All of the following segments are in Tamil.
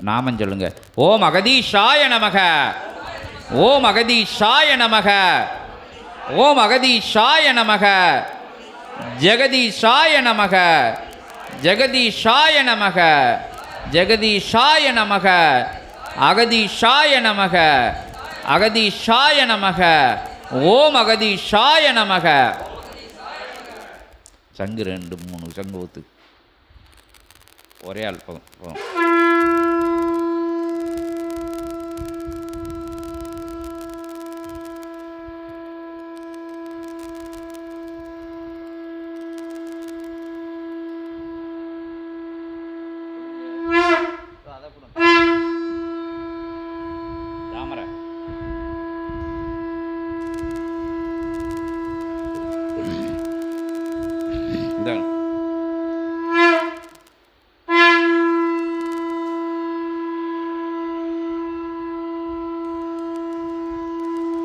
நாமம் சொல்லுங்க. ஓம் அகதீஷாய நமக. ஓம் அகதீஷாய நமக. ஓம் அகதீஷாய நமக. ஜெகதீஷாய நமக. ஜெகதீஷாய நமக. ஜெகதீஷாய நமக. அகதீஷாய நமக. அகதீஷாய நமக. ஓம் அகதீஷாய நமக. சங்கு ரெண்டு மூணு சங்கு ஒத்து ஒரே ஆள் போதும் போதும்.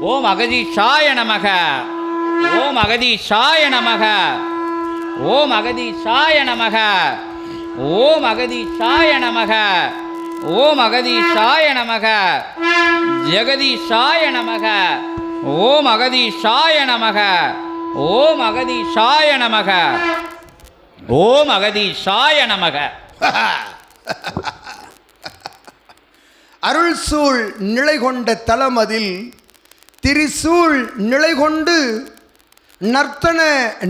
ஓம் அகதீஷாய நமக. ஓம் அகதீஷாய நமக. ஓம் அகதீஷாய நமக. ஓம் அகதீஷாய நமக. ஓம் அகதீஷாய நமக. ஜெகதீஷாய நமக. ஓம் அகதீஷாய நமக. ஓம் அகதீஷாய நமக. ஓம் அகதீஷாய நமக. அருள் சூழ் நிலை கொண்ட தலம் அதில் திரிசூழ் நிலை கொண்டு நர்த்தன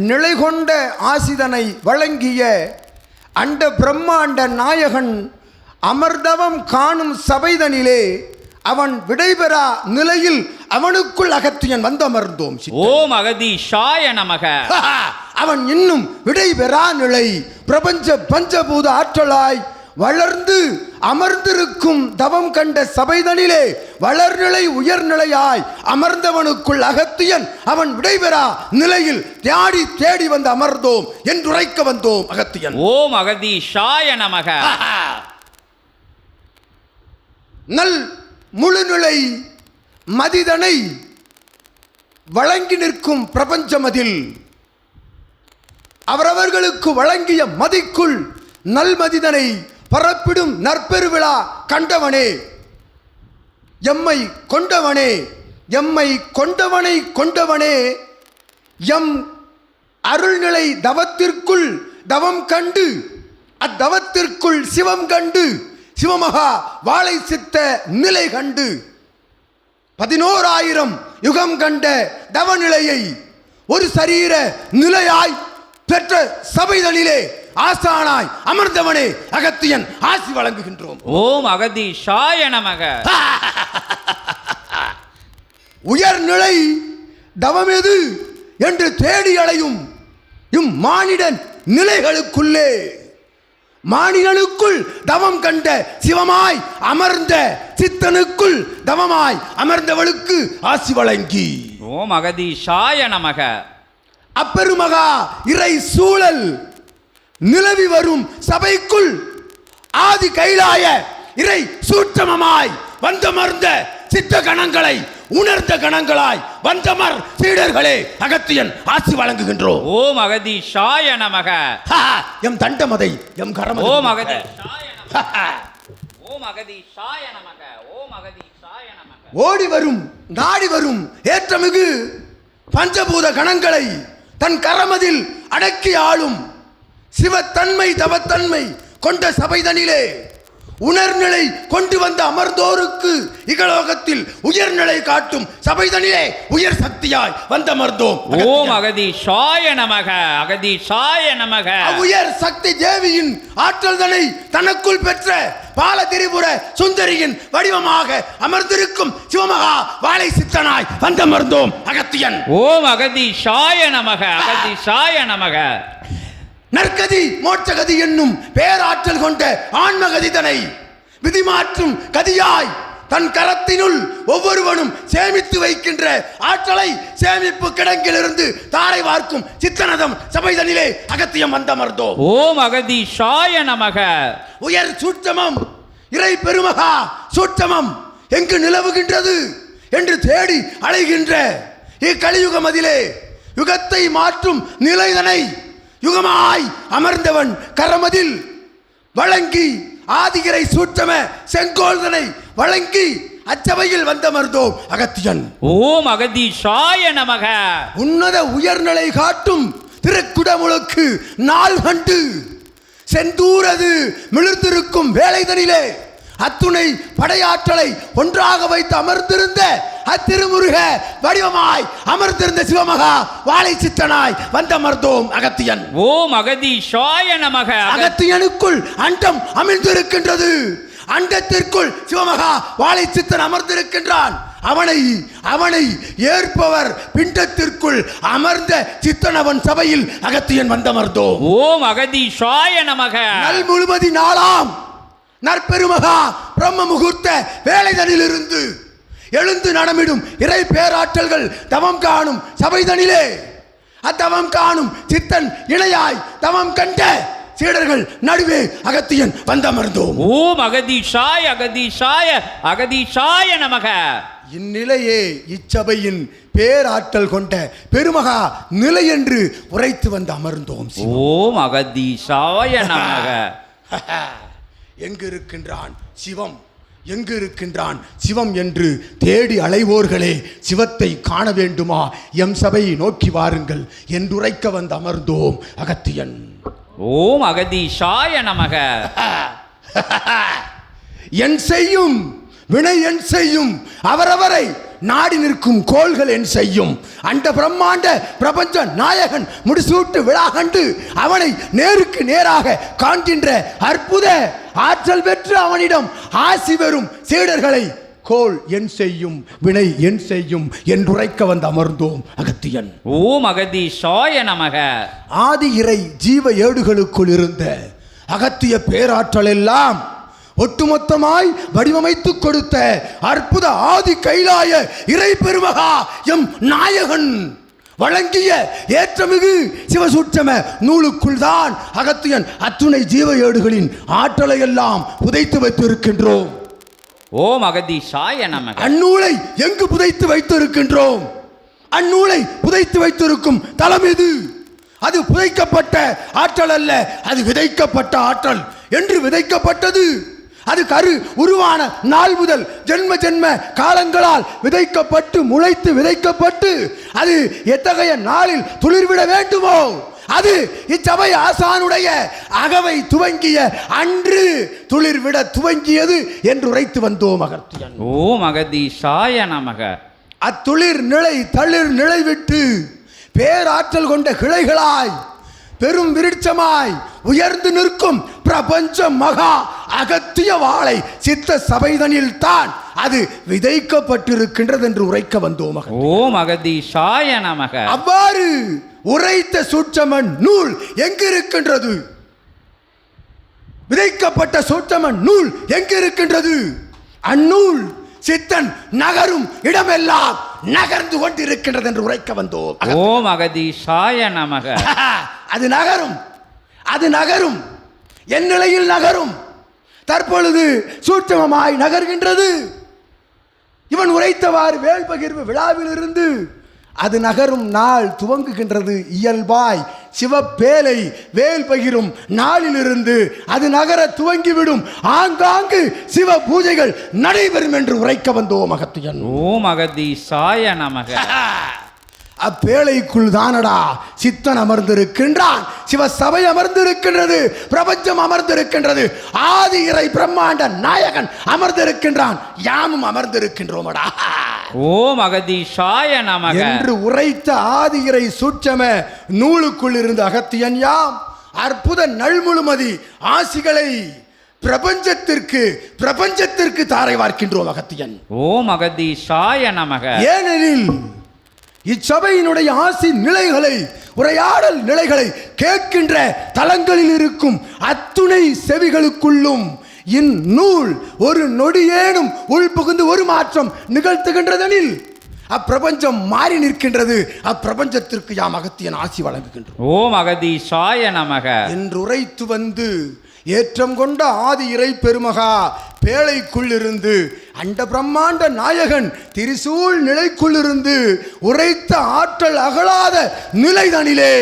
நிலை கொண்ட ஆசிதனை வழங்கிய அண்ட பிரம்மாண்ட நாயகன் அமர்தவம் காணும் சபைதனிலே அவன் விடைபெறா நிலையில் அவனுக்குள் அகத்தியன் வந்தமர்ந்தோம் ஓம் அகதீஷாய நமக. அவன் இன்னும் விடைபெறா நிலை. பிரபஞ்ச பஞ்சபூத ஆற்றலாய் வளர்ந்து அமர்ந்திருக்கும் தவம் கண்ட சபைதனிலே வளர்நிலை உயர்நிலையாய் அமர்ந்தவனுக்குள் அகத்தியன் அவன் விடைபெறா நிலையில் தேடி தேடி வந்து அமர்ந்தோம் என்றுரைக்க வந்தோம் அகத்தியன். ஓம் அகதீஷாய நமக. நல் முழுநிலை மதிதனை வழங்கி நிற்கும் பிரபஞ்சமதில் அவரவர்களுக்கு வழங்கிய மதிக்குள் நல்மதிதனை பரப்பிடும் நற்பெருவிழா கண்டவனே. எம்மை கொண்டவனே எம்மை கொண்டவனை கொண்டவனே. எம் அருள்நிலை தவத்திற்குள் தவம் கண்டு அத்தவத்திற்குள் சிவம் கண்டு சிவமகா வாழை சித்த நிலை கண்டு. பதினோராயிரம் யுகம் கண்ட தவநிலையை ஒரு சரீர நிலையாய் பெற்ற சபைதனிலே ஆசானாய் அமர்ந்தவனே அகத்தியன் ஆசி வழங்குகின்றோம். ஓம் அகதீஷாய நமக. உயர்நிலை தவமெது என்று தேடி அலையும் இம் மானிடன் நிலைகளுக்குள்ளே. மானிடனுக்குள் தவம் கண்ட சிவமாய் அமர்ந்த சித்தனுக்குள் தவமாய் அமர்ந்தவளுக்கு ஆசி வழங்கி. ஓம் அகதீஷாய நமக. அப்பெருமகா இறை சூழல் நிலவி வரும் சபைக்குள் ஆதி கைலாய இறை சூட்சமமாய் வந்தமர்ந்த சித்த கணங்களை உணர்ந்த கணங்களாய் வந்தமர் சீடர்களே அகத்தியன் ஆசி வழங்குகின்றோம். ஓம் அகதீஷாய நமக. ஹா, எம் தண்டமதை எம் கரமதை. ஓம் அகதீஷாய நமக. ஓம் அகதீஷாய நமக. ஓம் அகதீஷாய நமக. ஓடி வரும் நாடி வரும் ஏற்றமிகு பஞ்சபூத கணங்களை தன் கரமதில் அடக்கி ஆளும் சிவத்தன்மை தவத்தன்மை கொண்ட சபைதனிலே உணர்நிலை கொண்டு வந்த அமர்ந்தோருக்கு இகலோகத்தில் உயர்நிலை காட்டும் சபைதனிலே உயர் சக்தியாய் வந்தமர்ந்தோம் ஓம் அகதீஷாய நமக அகதீஷாய நமக. உயர் சக்தி தேவியின் ஆற்றல்தனை தனக்குள் பெற்ற பால திரிபுர சுந்தரியின் வடிவமாக அமர்ந்திருக்கும் சிவமகா வாழை சித்தனாய் வந்தமர்ந்தோம் அகத்தியன். ஓம் அகதீஷாய நமக அகதீஷாய நமக. நற்கதி மோட்சகதி என்னும் பேராற்றல் கொண்ட ஆன்மகதிதனை விதிமாற்றும் கதியாய் தன் கரத்தினுள் ஒவ்வொருவனும் சேமித்து வைக்கின்ற ஆற்றலை சேமிப்பு கிடங்கிலிருந்து தாரை வார்க்கும் சித்தனதம் சபைதனிலே அகத்தியம் வந்தமர்ந்தோம் ஓம் அகதீஷாய நமக. உயர் சூட்சமம் இறை பெருமகா சூட்சமம் எங்கு நிலவுகின்றது என்று தேடி அலைகின்ற இக்கலியுகம் அதிலே யுகத்தை மாற்றும் நிலைதனை யுகமாய் அமர்ந்தவன் கரமதில் வழங்கி ஆதிகிரை சூட்சம செங்கோல்தனை வழங்கி அச்சபையில் வந்தமர்ந்தோம் அகத்தியன். ஓம் அகதீஷாய நமக. உன்னத உயர்நிலை காட்டும் திருக்குடமுழுக்கு நாள் கண்டு செந்தூரது மிளிர்ந்திருக்கும் வேலைதனிலே. அத்துணை படையாற்றலை ஒன்றாக வைத்து அமர்ந்திருந்த அத்திருமுருக வடிவமாய் அமர்ந்திருந்த சிவமகா வாழை சித்தனாய் வந்தமர்ந்தோம் அகத்தியன். ஓம் அகதீஷாய நமக. அகத்தியனுக்குள் அண்டம் அமிழ்ந்திருக்கின்றது. அண்டத்திற்குள் சிவமகா வாழை சித்தன் அமர்ந்திருக்கின்றான். அவனை அவனை ஏற்பவர் பிண்டத்திற்குள் அமர்ந்த சித்தனவன் சபையில் அகத்தியன் வந்தமர்ந்தோம் ஓம் அகதீஷாய நமக. நல் முழுமதி நாளாம் நற்பெருமகா பிரம்ம முகூர்த்த வேலைதனிலிருந்து எழுந்து நடமிடும் இறை பேராற்றல்கள் தவம் காணும் சபைதனிலே. அத்தவம் காணும் சித்தன் இணையாய் தவம் கண்ட சீடர்கள் நடுவே அகத்தியன் வந்தமர்ந்தோம். ஓம் அகதீஷாய அகதீஷாய அகதீஷாய நமக. இந்நிலையே இச்சபையின் பேராற்றல் கொண்ட பெருமகா நிலை என்று உரைத்து வந்து அமர்ந்தோம். ஓம் அகதீஷாய நமக. எங்கு இருக்கின்றான் சிவம்? எங்கு இருக்கின்றான் சிவம் என்று தேடி அலைவோர்களே சிவத்தை காண வேண்டுமா? எம் சபையை நோக்கி வாருங்கள் என்றுரைக்க வந்து அமர்ந்தோம் அகத்தியன். ஓம் அகதீஷாய நமக. என் செய்யும் வினை என் செய்யும் அவரவரை நாடி நிற்கும் கோள்கள் என் செய்யும். அண்ட பிரம்மாண்ட பிரபஞ்ச நாயகன் முடிசூட்டு விழா கண்டு அவனை நேருக்கு நேராக காண்கின்ற அற்புத ஆற்றல் பெற்று அவனிடம் ஆசி பெறும் சீடர்களை கோள் என் செய்யும் வினை என் செய்யும் என்றுரைக்க வந்து அமர்ந்தோம் அகத்தியன். ஓம் அகதீஷாய நமக. ஆதி இறை ஜீவ ஏடுகளுக்குள் இருந்த அகத்திய பேராற்றல் எல்லாம் ஒட்டுமொத்தமாய் வடிவமைத்து கொடுத்த அற்புத ஆதி கைலாய இறை பெருமகா எம் நாயகன். வழங்கிய ஏற்றமிகு சிவசூட்சம நூலுக்குள் தான் அகத்தியன் அத்துணை ஜீவ ஏடுகளின் ஆற்றலை எல்லாம் புதைத்து வைத்திருக்கின்றோம். ஓம் அகதீஷாய நமக. அந்நூலை எங்கு புதைத்து வைத்திருக்கின்றோம்? அந்நூலை புதைத்து வைத்திருக்கும் தலம் எது? அது புதைக்கப்பட்ட ஆற்றல் அல்ல அது விதைக்கப்பட்ட ஆற்றல். என்று விதைக்கப்பட்டது? அது கரு உருவான நாள் முதல் ஜென்ம ஜென்ம காலங்களால் விதைக்கப்பட்டு முளைத்து விதைக்கப்பட்டு அது எத்தகைய நாளில் துளிர்விட வேண்டுமோ? அது இச்சபை ஆசானுடைய அகவை துவங்கிய அன்று துளிர்விட துவங்கியது என்று உரைத்து வந்தோம் அகத்தியன் ஓம் அகதீஷாய நமக. அத்துளிர் நிலை தளிர் நிலை விட்டு பேராற்றல் கொண்ட கிளைகளாய் பெரும் விருட்சமாய் உயர்ந்து நிற்கும் பிரபஞ்ச மகா அகத்திய வாழை சித்த சபைதனில் தான் அது விதைக்கப்பட்டிருக்கின்றது என்று உரைக்க வந்தோம் ஓம் அகதீஷாய நமக. அவ்வாறு உரைத்த சூட்சமன் நூல் எங்கு இருக்கின்றது விதைக்கப்பட்ட சூட்சமன் நூல் எங்கு இருக்கின்றது அந்நூல் சித்தன் நகரும் இடமெல்லாம் நகர்ந்து கொண்டிருக்கின்றது என்று உரைக்க வந்தோம். ஓம் அகதீஷாய நமக. அது நகரும். அது நகரும். என் நிலையில் நகரும். தற்பொழுது சூட்சமமாய் நகர்கின்றது. இவன் உரைத்தவாறு வேல் பகிர்வு விழாவிலிருந்து அது நகரும் நாள் துவங்குகின்றது. இயல்பாய் சிவப்பேலை வேல் பகிரும் நாளிலிருந்து அது நகர துவங்கிவிடும். ஆங்காங்கு சிவ பூஜைகள் நடைபெறும் என்று உரைக்க வந்தோம் அகத்தியன். ஓம் அகதீஷாய நமக. அப்பேழைக்குள் தானடா சித்தன் அமர்ந்திருக்கின்றான். சிவ சபை அமர்ந்திருக்கின்றது. பிரபஞ்சம் அமர்ந்திருக்கின்றது. ஆதி இறை பிரம்மாண்ட நாயகன் அமர்ந்திருக்கின்றான். யாமும் அமர்ந்திருக்கின்றோமடா. ஓம் அகதீஷாய நமக. என்று உரைத்த ஆதி இறை சூட்சம நூலுக்குள் இருந்த அகத்தியன் யாம். அற்புத நல்முழுமதி ஆசிகளை பிரபஞ்சத்திற்கு பிரபஞ்சத்திற்கு தாரை வார்க்கின்றோம் அகத்தியன். ஓம் அகதீஷாய நமக. ஏனெனில் இச்சபையினுடைய ஆசி நிலைகளை உரையாடல் நிலைகளை கேட்கின்ற தலங்களில் இருக்கும் அத்துணை செவிகளுக்குள்ளும் இந்நூல் ஒரு நொடியேனும் உள் புகுந்து ஒரு மாற்றம் நிகழ்த்துகின்றதெனில் அப்பிரபஞ்சம் மாறி நிற்கின்றது. அப்பிரபஞ்சத்திற்கு யாம் அகத்தியன் ஆசி வழங்குகின்றோம். ஓம் அகதீஷாய நமக. என்று உரைத்து வந்து ஏற்றம் கொண்ட ஆதி இறை பெருமகா பேழைக்குள்ளிருந்து அண்ட பிரம்மாண்ட நாயகன் திரிசூல் நிலைக்குள்ளிருந்து உரைத்த ஆற்றல் அகலாத நிலைதனிலே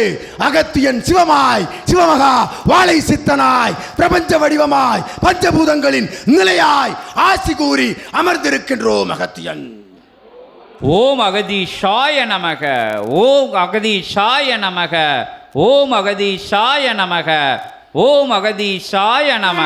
அகத்தியன் சிவமாய் சிவமகா வாழை சித்தனாய் பிரபஞ்ச வடிவமாய் பஞ்சபூதங்களின் நிலையாய் ஆசி கூறி அமர்ந்திருக்கின்றோம் அகத்தியன். ஓம் அகதீஷாய நமக ஓம் அகதீஷாய நமக ஓம் அகதீஷாய நமக. ஓம் அகதீஷாய நம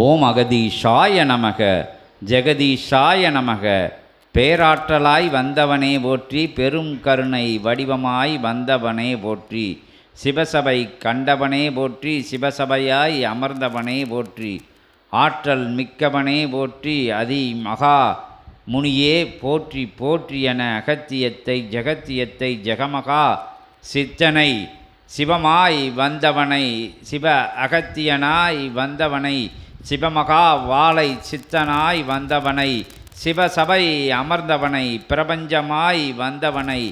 ஓம் அகதீஷாய நமக ஜெகதீஷாய நமக பேராற்றலாய் வந்தவனே போற்றி பெரும் கருணை வடிவமாய் வந்தவனே போற்றி சிவசபை கண்டவனே போற்றி சிவசபையாய் அமர்ந்தவனே போற்றி ஆற்றல் மிக்கவனே போற்றி அதி மகா முனியே போற்றி போற்றி என அகத்தியத்தை ஜெகத்தியத்தை ஜெகமகா சித்தனை சிவமாய் வந்தவனை சிவ அகத்தியனாய் வந்தவனை சிவமகா வாழை சித்தனாய் வந்தவனை சிவசபை அமர்ந்தவனை பிரபஞ்சமாய் வந்தவனை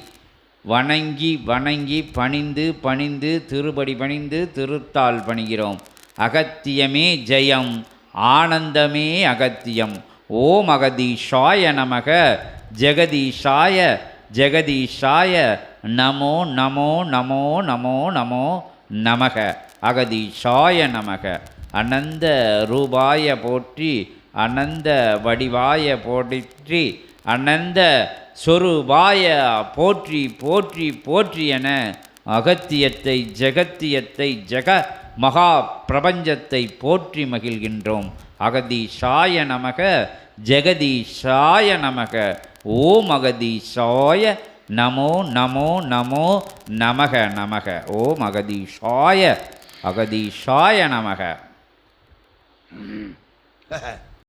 வணங்கி வணங்கி பணிந்து பணிந்து திருபடி பணிந்து திருத்தால் பணிகிறோம். அகத்தியமே ஜெயம் ஆனந்தமே அகத்தியம். ஓம் அகதீஷாய நமக ஜெகதீஷாய ஜெகதீஷாய நமோ நமோ நமோ நமோ நமோ நமக. அகதீஷாய நமக. அனந்த ரூபாய போற்றி அனந்த வடிவாய போற்றி அனந்த சொருபாய போற்றி போற்றி போற்றி என அகத்தியத்தை ஜெகத்தியத்தை ஜெக மகா பிரபஞ்சத்தை போற்றி மகிழ்கின்றோம். அகதீஷாய நமக ஜெகதீஷாய நமக. ஓம் அகதீஷாய நமோ நமோ நமோ நமக நமக. ஓம் அகதீஷாய அகதீஷாய நமக.